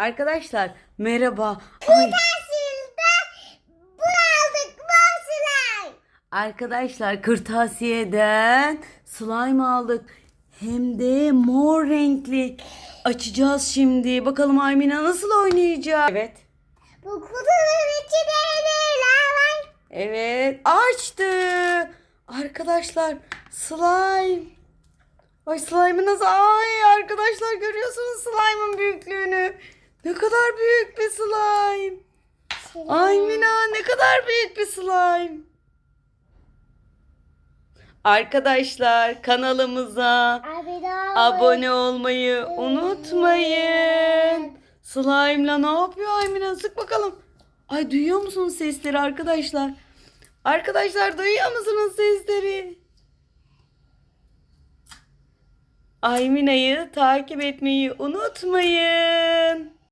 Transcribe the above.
Arkadaşlar merhaba. Ay, Tahsilde bu aldık bu slime. arkadaşlar kırtasiyeden slime aldık. Hem de mor renkli. Açacağız şimdi. Bakalım Aymina nasıl oynayacak? Evet. Bu kutunun içinde neler var? Evet. Açtı. Arkadaşlar slime. Ay slime'ı nasıl? Ay arkadaşlar görüyorsunuz slime'ın büyüklüğünü. Ne kadar büyük bir slime. Ay Mina ne kadar büyük bir slime. Arkadaşlar kanalımıza abone olmayı unutmayın. Slime'la ne yapıyor Aymina? Sık bakalım. Ay duyuyor musunuz sesleri arkadaşlar? Arkadaşlar duyuyor musunuz sesleri? Aymina'yı takip etmeyi unutmayın.